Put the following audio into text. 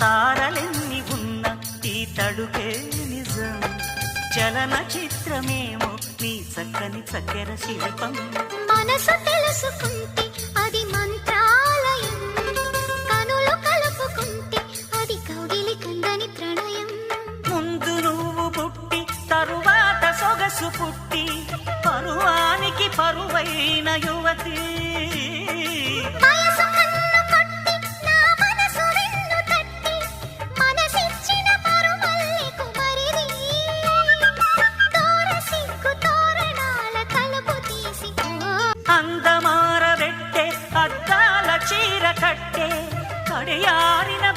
తారలెన్ని ఉన్న ఈ తడుకే నిజం. చలన చిత్రమేమో నీ చక్కని చక్కెర శిల్పం. మనసు తెలుసుకుంటే అది మంత్రాలయం. కనులు కలుపుకుంటే అది కౌగిలి కందని ప్రణయం. ముందు నువ్వు పుట్టి తరువాత సొగసు పుట్టి పరువానికి పరువైన యువతి. சீர கட்டே கடையாறின